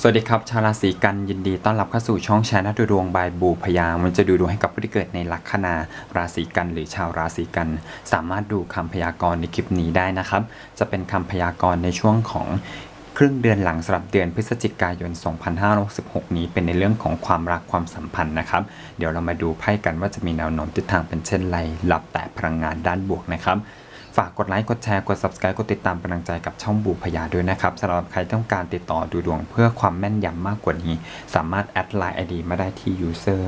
สวัสดีครับ ชาวราศีกันยินดีต้อนรับเข้าสู่ช่องแชร์นัดดูดวงบายบูพยามันจะดูดวงให้กับผู้ที่เกิดในลัคนาราศีกันหรือชาวราศีกัน สามารถดูคำพยากรณ์ในคลิปนี้ได้นะครับ จะเป็นคำพยากรณ์ในช่วงของครึ่งเดือนหลังสำหรับเดือนพฤศจิกายน 2566 นี้เป็นในเรื่องของความรักความสัมพันธ์นะครับ เดี๋ยวเรามาดูไพ่กันว่าจะมีแนวโน้มทิศทางเป็นเช่นไรรับแต่พลังงานด้านบวกนะครับ ฝากกดไลค์กดแชร์กด subscribe กดติดตามเป็นกำลังใจกับช่องบูพยาด้วยนะครับสำหรับใครต้องการติดต่อดูดวงเพื่อความแม่นยำมากกว่านี้ สามารถแอดไลน์ ID มาได้ที่ user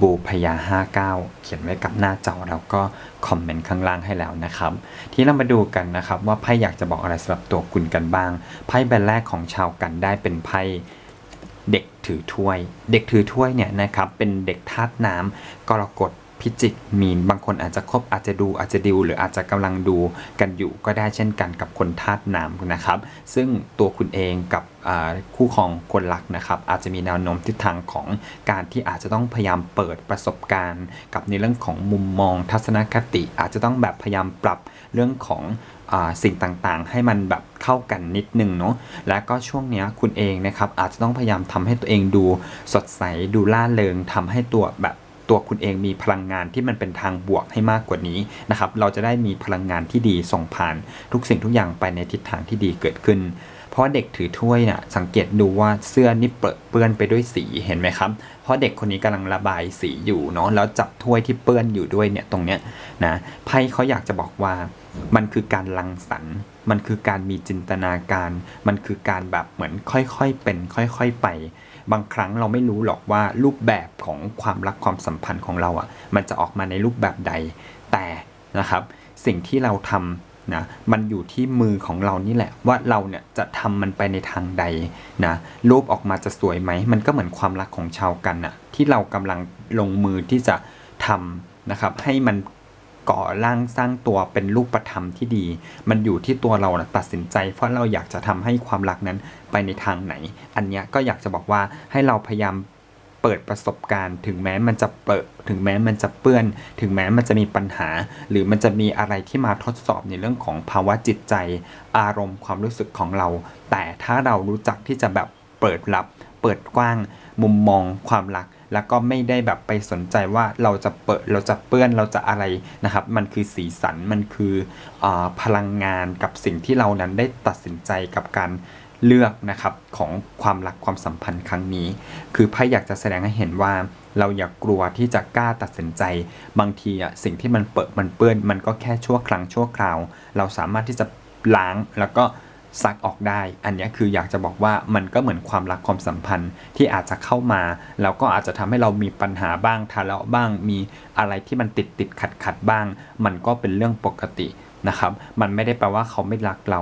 บูพยา59 เขียนไว้กับหน้าจอแล้วก็คอมเมนต์ข้างล่างให้แล้วนะครับ ที่เรามาดูกันนะครับ ว่าไพ่อยากจะบอกอะไรสำหรับตัวคุณกันบ้างไพ่ใบแรกของชาวกันได้เป็นไพ่เด็กถือถ้วย เด็กถือถ้วยเนี่ยนะครับเป็นเด็กธาตุน้ำกรกฎ พิจิกมีนบางคนอาจจะคบอาจจะดูอาจจะดิวหรืออาจจะกำลังดูกันอยู่ก็ได้เช่นกันกับคนธาตุน้ำนะครับ ซึ่งตัวคุณเองกับคู่ครองคนรักนะครับ อาจจะมีแนวโน้มทิศทางของการที่อาจจะต้องพยายามเปิดประสบการณ์ กับในเรื่องของมุมมองทัศนคติ อาจจะต้องแบบพยายามปรับเรื่องของอ่าสิ่งต่างๆ ให้มันแบบเข้ากันนิดนึงเนาะและก็ช่วงเนี้ยคุณเองนะครับอาจจะต้องพยายามทำให้ตัวเองดูสดใสดูล่าเริงทำให้ตัวแบบ ตัวคุณเองมีพลังงานที่มันเป็นทางบวกให้มากกว่านี้นะครับเราจะได้มีพลังงานที่ดีส่งผ่านทุกสิ่งทุกอย่างไปในทิศทางที่ดีเกิดขึ้น เพราะเด็กถือถ้วยนี่ยสังเกตดูว่าเสื้อนี่เปื้อนไปด้วยสีเห็นไหมครับ เพราะเด็กคนนี้กำลังระบายสีอยู่เนาะแล้วจับถ้วยที่เปื้อนอยู่ด้วยเนี่ยตรงเนี้ยนะไพ่เขาอยากจะบอกว่ามันคือการลังสรรค์มันคือการมีจินตนาการ มันคือการแบบเหมือนค่อยๆเป็น ค่อยๆไป บางครั้งเราไม่รู้หรอกว่ารูปแบบของความรักความสัมพันธ์ของเราอะ่ะ มันจะออกมาในรูปแบบใด แต่นะครับ สิ่งที่เราทำนะ มันอยู่ที่มือของเรานี่แหละ ว่าเราเนี่ยจะทำมันไปในทางใดนะ รูปออกมาจะสวยไหม มันก็เหมือนความรักของชาวกันอะที่เรากำลังลงมือที่จะทำนะครับ ให้มัน ก่อร่างสร้างตัวเป็นรูปธรรมที่ดี มันอยู่ที่ตัวเรานะตัดสินใจ เพราะเราอยากจะทำให้ความรักนั้นไปในทางไหน อันนี้ก็อยากจะบอกว่าให้เราพยายามเปิดประสบการณ์ ถึงแม้มันจะเปิดถึงแม้มันจะเปื้อน ถึงแม้มันจะมีปัญหา หรือมันจะมีอะไรที่มาทดสอบในเรื่องของภาวะจิตใจ อารมณ์ความรู้สึกของเรา แต่ถ้าเรารู้จักที่จะแบบ เปิดรับ เปิดกว้างมุมมองความรัก แล้วก็ไม่ได้แบบไปสนใจว่าเราจะเปิดเราจะเปื้อนเราจะอะไรนะครับ มันคือสีสันมันคืออพลังงานกับสิ่งที่เรานั้นได้ตัดสินใจกับการเลือกนะครับของความรักความสัมพันธ์ครั้งนี้ คือไพ่อยากจะแสดงให้เห็นว่า เราอย่ากลัวที่จะกล้าตัดสินใจ บางทีอะสิ่งที่มันเปิดมันเปื้อน มันก็แค่ชั่วครั้งชั่วคราว เราสามารถที่จะล้างแล้วก็ ซักออกได้ อันนี้คืออยากจะบอกว่ามันก็เหมือนความรักความสัมพันธ์ที่อาจจะเข้ามา แล้วก็อาจจะทำให้เรามีปัญหาบ้างทะเลาะบ้าง มีอะไรที่มันติดติดขัดขัดบ้าง มันก็เป็นเรื่องปกตินะครับ มันไม่ได้แปลว่าเขาไม่รักเรา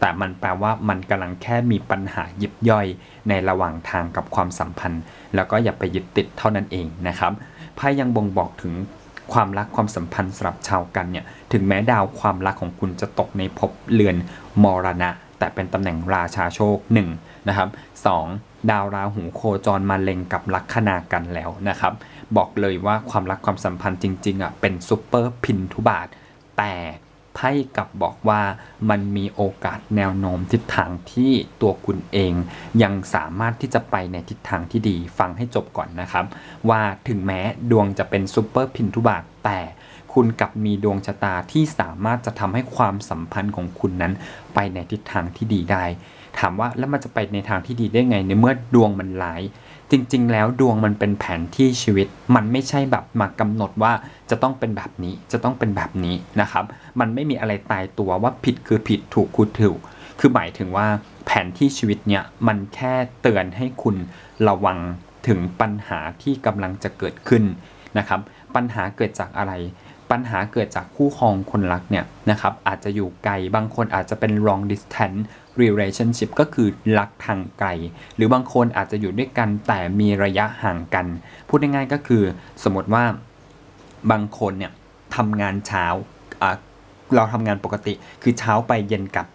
แต่มันแปลว่ามันกำลังแค่มีปัญหายิบย่อย ในระหว่างทางกับความสัมพันธ์ แล้วก็อย่าไปยึดติดเท่านั้นเองนะครับไพ่ยังบ่งบอกถึงความรักความสัมพันธ์สำหรับชาวกันเนี่ยถึงแม้ดาวความรักของคุณจะตกในภพเรือนมรณะ แต่เป็นตำแหน่งราชาโชค1นะครับ2ดาวราหูโคจรมาเล็งกับลัคนากันแล้วนะครับ บอกเลยว่าความรักความสัมพันธ์จริงๆอะเป็นซุปเปอร์พินทุบาท แต่ไพ่กับบอกว่ามันมีโอกาสแนวโน้มทิศทางที่ตัวคุณเอง ยังสามารถที่จะไปในทิศทางที่ดีฟังให้จบก่อนนะครับ ว่าถึงแม้ดวงจะเป็นซูเปอร์พินทุบาทแต่ คุณกลับมีดวงชะตาที่สามารถจะทำให้ความสัมพันธ์ของคุณนั้น ไปในทิศทางที่ดีได้ ถามว่าแล้วมันจะไปในทางที่ดีได้ไงในเมื่อดวงมันร้าย จริงๆ แล้วดวงมันเป็นแผนที่ชีวิต มันไม่ใช่แบบมากำหนดว่าจะต้องเป็นแบบนี้จะต้องเป็นแบบนี้นะครับ มันไม่มีอะไรตายตัวว่าผิดคือผิดถูกคือถูกคือหมายถึงว่าแผนที่ชีวิตเนี่ยมันแค่เตือนให้คุณระวังถึงปัญหาที่กำลังจะเกิดขึ้นนะครับ ปัญหาเกิดจากอะไร ปัญหาเกิดจากคู่ครองคนรักเนี่ยนะครับอาจจะอยู่ไกลบางคนอาจจะเป็น long distance relationship ก็คือรักทางไกล หรือบางคนอาจจะอยู่ด้วยกันแต่มีระยะห่างกัน พูดง่ายๆก็คือสมมติว่าบางคนเนี่ยทำงานเช้าเราทำงานปกติคือเช้าไปเย็นกลับ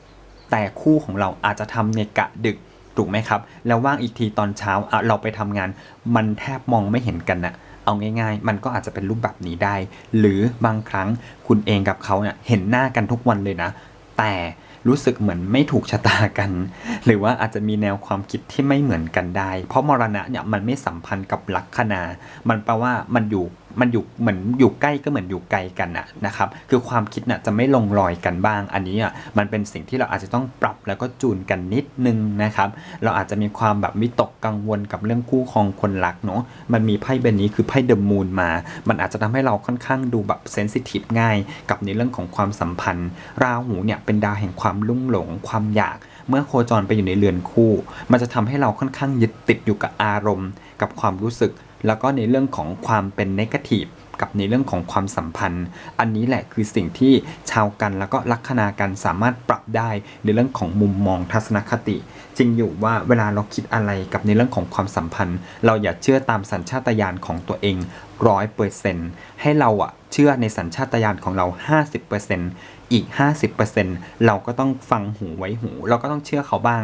แต่คู่ของเราอาจจะทำในกะดึกถูกไหมครับ แล้วว่างอีกทีตอนเช้าเราไปทำงานมันแทบมองไม่เห็นกันนะ เอาง่าย ๆ มันก็อาจจะเป็นรูปแบบนี้ได้ หรือบางครั้งคุณเองกับเขาเนี่ยเห็นหน้ากันทุกวันเลยนะ แต่รู้สึกเหมือนไม่ถูกชะตากัน หรือว่าอาจจะมีแนวความคิดที่ไม่เหมือนกันได้ เพราะมรณะเนี่ยมันไม่สัมพันธ์กับลัคนา มันแปลว่ามันอยู่ มันอยู่เหมือนอยู่ใกล้ก็เหมือนอยู่ไกลกันอะนะครับ คือความคิดน่ะจะไม่ลงรอยกันบ้าง อันนี้อะมันเป็นสิ่งที่เราอาจจะต้องปรับแล้วก็จูนกันนิดนึงนะครับ เราอาจจะมีความแบบวิตกกังวลกับเรื่องคู่ครองคนรักเนาะ มันมีไพ่ใบนี้คือไพ่เดอะมูนมา มันอาจจะทำให้เราค่อนข้างดูแบบเซนซิทีฟง่าย กับในเรื่องของความสัมพันธ์ ราหูเนี่ยเป็นดาวแห่งความลุ่มหลง ความอยาก เมื่อโคจรไปอยู่ในเรือนคู่ มันจะทำให้เราค่อนข้างยึดติดอยู่กับอารมณ์ กับความรู้สึก แล้วก็ในเรื่องของความเป็นนกาทีฟกับในเรื่องของความสัมพันธ์ อันนี้แหละคือสิ่งที่ชาวกันแล้วก็ลัคนากันสามารถปรับได้ในเรื่องของมุมมองทัศนคติ จริงอยู่ว่าเวลาเราคิดอะไรกับในเรื่องของความสัมพันธ์ เราอย่าเชื่อตามสัญชาตญาณของตัวเองร้อยเปอร์เซ็นต์ให้เราอะเชื่อในสัญชาตญาณของเรา 50% อีก 50%เราก็ต้องฟังหูไว้หู เราก็ต้องเชื่อเขาบ้าง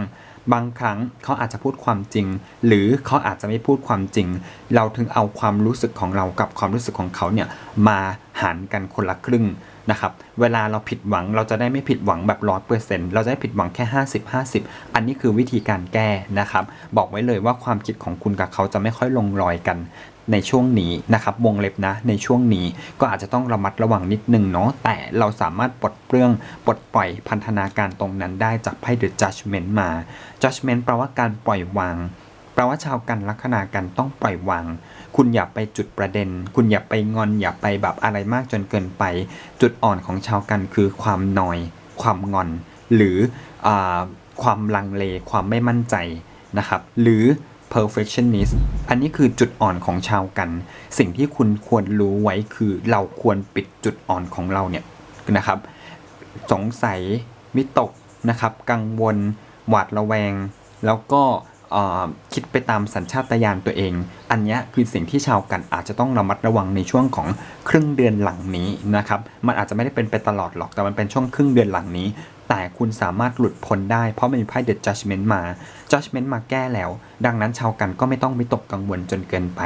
บางครั้งเขาอาจจะพูดความจริง หรือเขาอาจจะไม่พูดความจริง เราถึงเอาความรู้สึกของเรากับความรู้สึกของเขาเนี่ยมาหารกันคนละครึ่งนะครับ เวลาเราผิดหวังเราจะได้ไม่ผิดหวังแบบร้อยเปอร์เซ็นต์เราจะได้ผิดหวังแค่ 50 50 อันนี้คือวิธีการแก้นะครับ บอกไว้เลยว่าความคิดของคุณกับเขาจะไม่ค่อยลงรอยกัน ในช่วงนี้นะครับวงเล็บนะในช่วงนี้ก็อาจจะต้องระมัดระวังนิดนึงเนาะแต่เราสามารถปลดเปลื้องปลดปล่อยพันธนาการตรงนั้นได้จากไพ่ The Judgment มา Judgment แปลว่าการปล่อยวางแปลว่าชาวกันลัคนากันต้องปล่อยวาง คุณอย่าไปจุดประเด็น คุณอย่าไปงอน อย่าไปแบบอะไรมากจนเกินไป จุดอ่อนของชาวกันคือความนอย ความงอน หรืออความลังเล ความไม่มั่นใจนะครับ หรือ perfectionist อันนี้คือจุดอ่อนของชาวกัน สิ่งที่คุณควรรู้ไว้คือเราควรปิดจุดอ่อนของเราเนี่ยนะครับ สงสัยวิตกนะครับ กังวล หวาดระแวง แล้วก็คิดไปตามสัญชาตญาณตัวเอง อันนี้คือสิ่งที่ชาวกันอาจจะต้องระมัดระวังในช่วงของครึ่งเดือนหลังนี้นะครับ มันอาจจะไม่ได้เป็นไปตลอดหรอก แต่มันเป็นช่วงครึ่งเดือนหลังนี้ แต่คุณสามารถหลุดพ้นได้เพราะมันมีไพ่ The Judgment มา Judgment มาแก้แล้ว ดังนั้นชาวกันก็ไม่ต้องวิตกกังวลจนเกินไป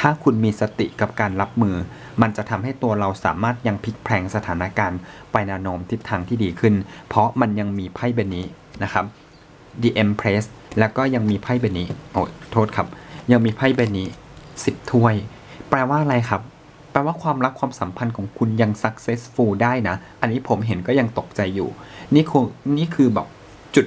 ถ้าคุณมีสติกับการรับมือ มันจะทำให้ตัวเราสามารถยังพลิกแพลงสถานการณ์ ไปแนวโน้มทิศทางที่ดีขึ้น เพราะมันยังมีไพ่ใบนี้นะครับ The Empress แล้วก็ยังมีไพ่ใบนี้โอ้ยโทษครับ ยังมีไพ่ใบนี้10ถ้วย แปลว่าอะไรครับ แปลว่าความรักความสัมพันธ์ของคุณยัง successful ได้นะ อันนี้ผมเห็นก็ยังตกใจอยู่ นี่คือนี่คือแบบจุด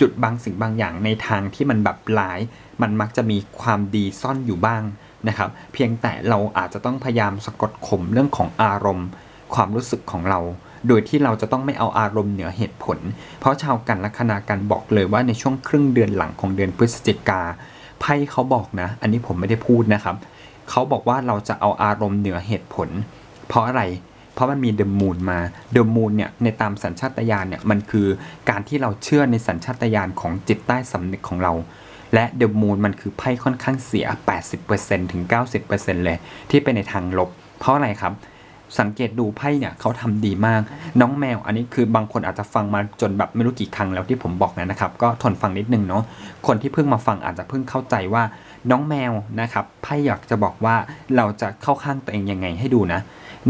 จุดบางสิ่งบางอย่างในทางที่มันแบบร้าย มันมักจะมีความดีซ่อนอยู่บ้างนะครับ เพียงแต่เราอาจจะต้องพยายามสะกดข่มเรื่องของอารมณ์ ความรู้สึกของเรา โดยที่เราจะต้องไม่เอาอารมณ์เหนือเหตุผล เพราะชาวกันลัคนากันบอกเลยว่าในช่วงครึ่งเดือนหลังของเดือนพฤศจิกาไพ่เขาบอกนะ อันนี้ผมไม่ได้พูดนะครับ เขาบอกว่าเราจะเอาอารมณ์เหนือเหตุผล เพราะอะไร เพราะมันมีเดอะมูนมา เดอะมูนเนี่ยในตามสัญชาตญาณเนี่ยมันคือการที่เราเชื่อในสัญชาตญาณของจิตใต้สำนึกของเรา และเดอะมูนมันคือไพ่ค่อนข้างเสีย 80%ถึง 90%เลย ที่เป็นในทางลบ เพราะอะไรครับ สังเกตดูไพ่เนี่ยเขาทำดีมาก น้องแมว อันนี้คือบางคนอาจจะฟังมาจนแบบไม่รู้กี่ครั้งแล้วที่ผมบอกนะนะครับ ก็ทนฟังนิดนึงเนาะคนที่เพิ่งมาฟังอาจจะเพิ่งเข้าใจว่าน้องแมวนะครับไพ่อยากจะบอกว่าเราจะเข้าข้างตัวเองยังไงให้ดูนะ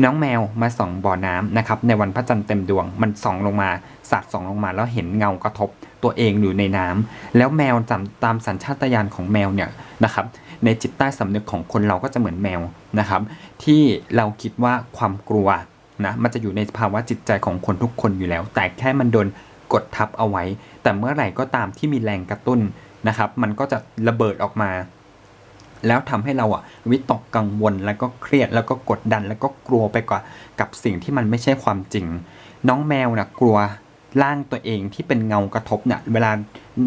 น้องแมวมาส่องบ่อน้ำนะครับในวันพระจันทร์เต็มดวงมันส่องลงมาสาดส่องลงมาแล้วเห็นเงากระทบตัวเองอยู่ในน้ำแล้วแมวจำตามสัญชาตญาณของแมวเนี่ยนะครับ ในจิตใต้สำนึกของคนเราก็จะเหมือนแมวนะครับ ที่เราคิดว่าความกลัวนะมันจะอยู่ในภาวะจิตใจของคนทุกคนอยู่แล้ว แต่แค่มันโดนกดทับเอาไว้ แต่เมื่อไหร่ก็ตามที่มีแรงกระตุ้นนะครับ มันก็จะระเบิดออกมา แล้วทำให้เราอะวิตกกังวลแล้วก็เครียดแล้วก็กดดันแล้วก็กลัวไปกว่ากับสิ่งที่มันไม่ใช่ความจริง น้องแมวนะกลัว ร่างตัวเองที่เป็นเงากระทบเนี่ยเวลา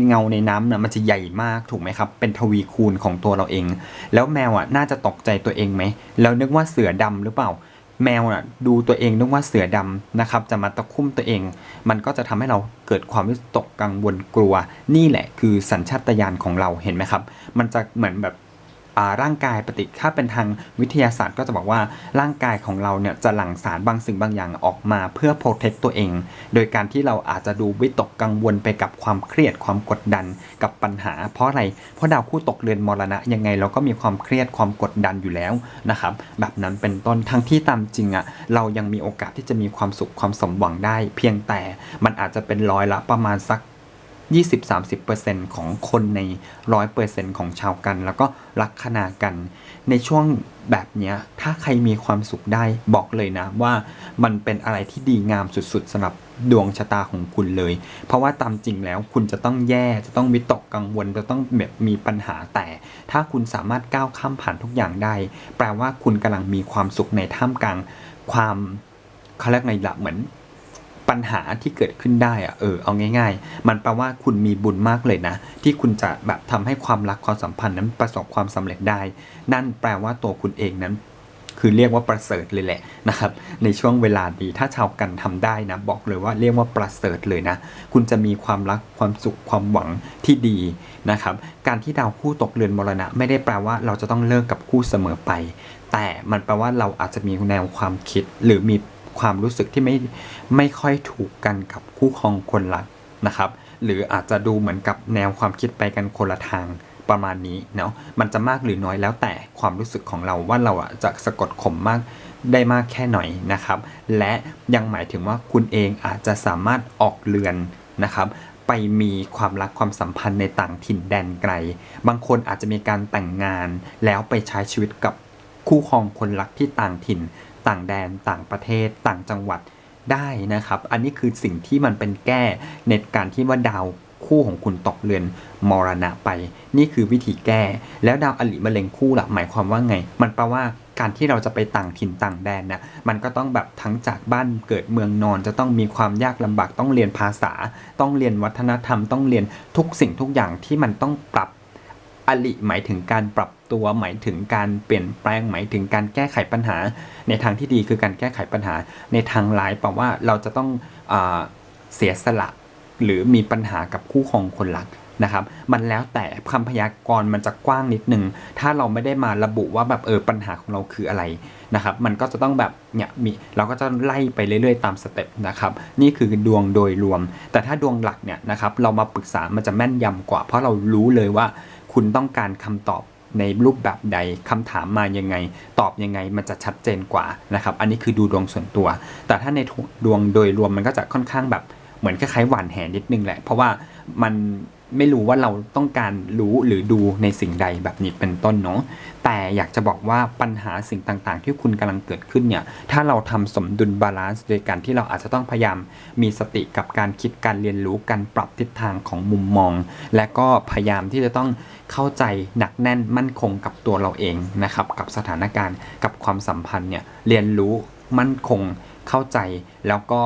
เงาในน้ำเนี่ยมันจะใหญ่มากถูกไหมครับ เป็นทวีคูณของตัวเราเอง แล้วแมวอะน่าจะตกใจตัวเองไหมแล้วนึกว่าเสือดำหรือเปล่า แมวน่ะดูตัวเองนึกว่าเสือดำนะครับ จะมาตะคุ่มตัวเอง มันก็จะทำให้เราเกิดความวิตกกังวลกลัว นี่แหละคือสัญชาตญาณของเราเห็นไหมครับ มันจะเหมือนแบบ ร่างกายปฏิถ้าเป็นทางวิทยาศาสตร์ก็จะบอกว่าร่างกายของเราเนี่ยจะหลั่งสารบางสิ่งบางอย่างออกมาเพื่อโปรเทคตัวเอง โดยการที่เราอาจจะดูวิตกกังวลไปกับความเครียดความกดดันกับปัญหา เพราะอะไรเพราะดาวคู่ตกเรือนมรณะยังไงเราก็มีความเครียดความกดดันอยู่แล้วนะครับแบบนั้นเป็นต้นทั้งที่ตามจริงอะ่ะเรายังมีโอกาสที่จะมีความสุขความสมหวังได้ เพียงแต่มันอาจจะเป็นร้อยละประมาณสัก 20-30%ของคนใน 100%ของชาวกัน แล้วก็ลักคนากัน ในช่วงแบบนี้ถ้าใครมีความสุขได้บอกเลยนะว่ามันเป็นอะไรที่ดีงามสุดๆสำหรับดวงชะตาของคุณเลย เพราะว่าตามจริงแล้วคุณจะต้องแย่จะต้องวิตกกังวลจะต้องแบบมีปัญหาแต่ ถ้าคุณสามารถก้าวข้ามผ่านทุกอย่างได้ แปลว่าคุณกำลังมีความสุขในท่ามกลางความเขาเรียกไงละเหมือน ปัญหาที่เกิดขึ้นได้อะเออเอาง่าย ๆ มันแปลว่าคุณมีบุญมากเลยนะ ที่คุณจะแบบทำให้ความรักความสัมพันธ์นั้นประสบความสำเร็จได้ นั่นแปลว่าตัวคุณเองนั้น คือเรียกว่าประเสริฐเลยแหละนะครับ ในช่วงเวลาดีถ้าชาวกันทำได้นะ บอกเลยว่าเรียกว่าประเสริฐเลยนะ คุณจะมีความรักความสุขความหวังที่ดีนะครับ การที่ดาวคู่ตกเรือนมรณะ ไม่ได้แปลว่าเราจะต้องเลิกกับคู่เสมอไป แต่มันแปลว่าเราอาจจะมีแนวความคิดหรือมี ความรู้สึกที่ไม่ไม่ค่อยถูกกันกับคู่ครองคนรักนะครับ หรืออาจจะดูเหมือนกับแนวความคิดไปกันคนละทางประมาณนี้เนาะมันจะมากหรือน้อยแล้วแต่ความรู้สึกของเราว่าเราอะจะสะกดข่มมากได้มากแค่หน่อยนะครับ และยังหมายถึงว่าคุณเองอาจจะสามารถออกเรือนนะครับไปมีความรักความสัมพันธ์ในต่างถิ่นแดนไกล บางคนอาจจะมีการแต่งงานแล้วไปใช้ชีวิตกับคู่ครองคนรักที่ต่างถิ่น ต่างแดนต่างประเทศต่างจังหวัดได้นะครับ อันนี้คือสิ่งที่มันเป็นแก้ในการที่ว่าดาวคู่ของคุณตกเรือนมรณะไป นี่คือวิธีแก้ แล้วดาวอลิมะเร็งคู่ล่ะหมายความว่าไง มันแปลว่าการที่เราจะไปต่างถิ่นต่างแดนนะมันก็ต้องแบบทั้งจากบ้านเกิดเมืองนอน จะต้องมีความยากลำบากต้องเรียนภาษา ต้องเรียนวัฒนธรรมต้องเรียนทุกสิ่งทุกอย่างที่มันต้องปรับ อลิหมายถึงการปรับตัวหมายถึงการเปลี่ยนแปลงหมายถึงการแก้ไขปัญหา ในทางที่ดีคือการแก้ไขปัญหา ในทางร้ายแปลว่าเราจะต้องอเสียสละหรือมีปัญหากับคู่ครองคนรักนะครับ มันแล้วแต่คำพยากรณ์มันจะกว้างนิดนึง ถ้าเราไม่ได้มาระบุว่าแบบเออปัญหาของเราคืออะไรนะครับ มันก็จะต้องแบบเนี่ยมีเราก็จะไล่ไปเรื่อยๆตามสเต็ปนะครับ นี่คือดวงโดยรวม แต่ถ้าดวงหลักเนี่ยนะครับเรามาปรึกษามันจะแม่นยำกว่า เพราะเรารู้เลยว่า คุณต้องการคำตอบในรูปแบบใดคำถามมายังไง ตอบยังไงมันจะชัดเจนกว่านะครับ อันนี้คือดูดวงส่วนตัว แต่ถ้าในดวงโดยรวมมันก็จะค่อนข้างแบบเหมือนคล้ายๆหวานแหนิดนึงแหละ เพราะว่ามัน ไม่รู้ว่าเราต้องการรู้หรือดูในสิ่งใดแบบนี้เป็นต้นเนาะแต่อยากจะบอกว่าปัญหาสิ่งต่างๆ ที่คุณกำลังเกิดขึ้นเนี่ย ถ้าเราทำสมดุลบาลานซ์โดยการที่เราอาจจะต้องพยายามมีสติกับการคิดการเรียนรู้การปรับทิศทางของมุมมอง และก็พยายามที่จะต้องเข้าใจหนักแน่นมั่นคงกับตัวเราเองนะครับกับสถานการณ์กับความสัมพันธ์เนี่ยเรียนรู้มั่นคงเข้าใจแล้วก็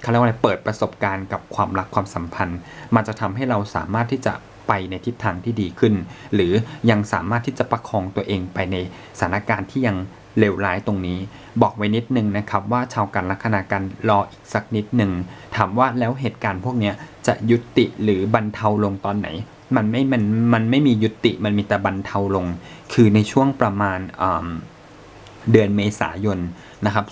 เขาเรียกว่าอะไรเปิดประสบการณ์กับความรักความสัมพันธ์ มันจะทำให้เราสามารถที่จะไปในทิศทางที่ดีขึ้น หรือยังสามารถที่จะประคองตัวเองไปในสถานการณ์ที่ยังเลวร้ายตรงนี้ บอกไว้นิดนึงนะครับว่าชาวกันลัคนากันรออีกสักนิดหนึ่งถามว่าแล้วเหตุการณ์พวกนี้จะยุติหรือบรรเทาลงตอนไหน มันไม่มันมันไม่มียุติมันมีแต่บรรเทาลง คือในช่วงประมาณเดือนเมษายนนะครับ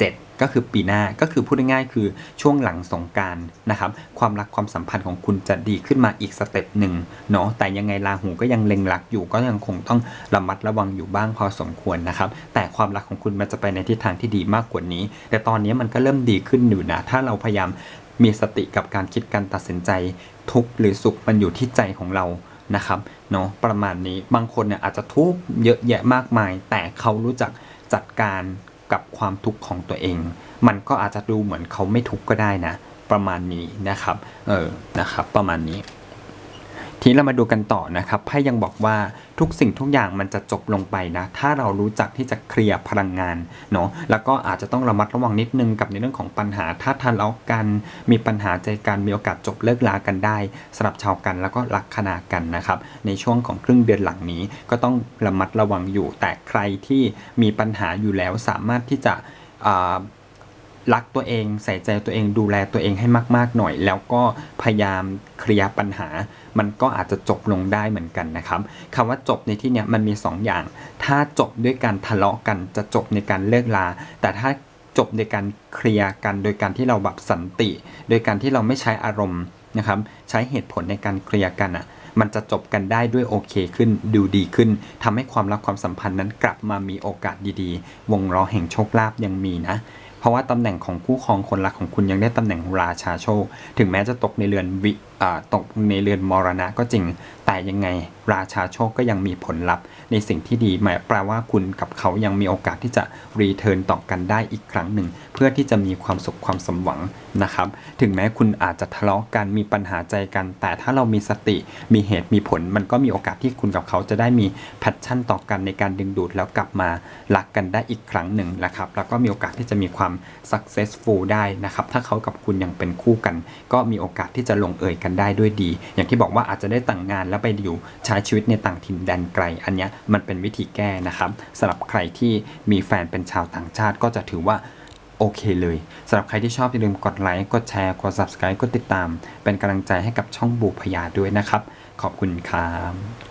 27 ก็คือปีหน้าก็คือพูดง่ายๆคือช่วงหลังสงการนะครับความรักความสัมพันธ์ของคุณจะดีขึ้นมาอีกสเต็ปหนึ่งเนาะแต่ยังไงราหูก็ยังเล็งรักอยู่ก็ยังคงต้องระมัดระวังอยู่บ้างพอสมควรนะครับแต่ความรักของคุณมันจะไปในทิศทางที่ดีมากกว่านี้ แต่ตอนนี้มันก็เริ่มดีขึ้นอยู่นะถ้าเราพยายามมีสติกับการคิดการตัดสินใจ ทุกหรือสุขมันอยู่ที่ใจของเรานะครับเนาะประมาณนี้บางคนเนี่ยอาจจะทุกข์เยอะแยะมากมาย แต่เขารู้จักจัดการ กับความทุกข์ของตัวเอง มันก็อาจจะดูเหมือนเขาไม่ทุกข์ก็ได้นะ ประมาณนี้นะครับ เออ นะครับ ประมาณนี้ ทีนี้เรามาดูกันต่อนะครับไพ่ยังบอกว่าทุกสิ่งทุกอย่างมันจะจบลงไปนะ ถ้าเรารู้จักที่จะเคลียร์พลังงานเนาะแล้วก็อาจจะต้องระมัดระวังนิดนึงกับในเรื่องของปัญหาถ้าทะเลาะกัน มีปัญหาใจกันมีโอกาสจบเลิกลากันได้สำหรับชาวกันแล้วก็ลักคนากันนะครับ ในช่วงของครึ่งเดือนหลังนี้ก็ต้องระมัดระวังอยู่ แต่ใครที่มีปัญหาอยู่แล้วสามารถที่จะ รักตัวเอง ใส่ใจตัวเองดูแลตัวเองให้มาก ๆ หน่อย แล้วก็พยายามเคลียร์ปัญหา มันก็อาจจะจบลงได้เหมือนกันนะครับคำว่าจบในที่เนี้ยมันมี 2 อย่าง ถ้าจบด้วยการทะเลาะกันจะจบในการเลิกลา แต่ถ้าจบในการเคลียร์กันโดยการที่เราแบบสันติ โดยการที่เราไม่ใช้อารมณ์นะครับ ใช้เหตุผลในการเคลียร์กันอะมันจะจบกันได้ด้วยโอเคขึ้นดูดีขึ้นทำให้ความรักความสัมพันธ์นั้นกลับมามีโอกาสดีๆ วงล้อแห่งโชคลาภยังมีนะ เพราะว่าตำแหน่งของคู่ครองคนรักของคุณยังได้ตำแหน่งราชาโชค ถึงแม้จะตกในเรือนวิ ตกในเรือนมรณะก็จริง แต่ยังไงราชาโชคก็ยังมีผลลัพธ์ ในสิ่งที่ดีหมายแปลว่าคุณกับเขายังมีโอกาสที่จะรีเทิร์นต่อกันได้อีกครั้งหนึ่ง เพื่อที่จะมีความสุขความสมหวังนะครับ ถึงแม้คุณอาจจะทะเลาะกันมีปัญหาใจกัน แต่ถ้าเรามีสติมีเหตุมีผล มันก็มีโอกาสที่คุณกับเขาจะได้มีแพชชั่นต่อกันในการดึงดูดแล้วกลับมารักกันได้อีกครั้งหนึ่งนะครับแล้วก็มีโอกาสที่จะมีความ successful ได้นะครับถ้าเขากับคุณยังเป็นคู่กัน ก็มีโอกาสที่จะลงเอยกันได้ด้วยดี อย่างที่บอกว่าอาจจะได้แต่างงานแล้วไปอยู่ใช้ชีวิตในต่างถิ่นแดนไกล อันนี้มันเป็นวิธีแก้นะครับสำหรับใครที่มีแฟนเป็นชาวต่างชาติก็จะถือว่าโอเคเลยสำหรับใครที่ชอบอย่าลืมกดไลค์ กดแชร์ กด subscribe กดติดตาม เป็นกำลังใจให้กับช่องบูพยาด้วยนะครับ ขอบคุณครับ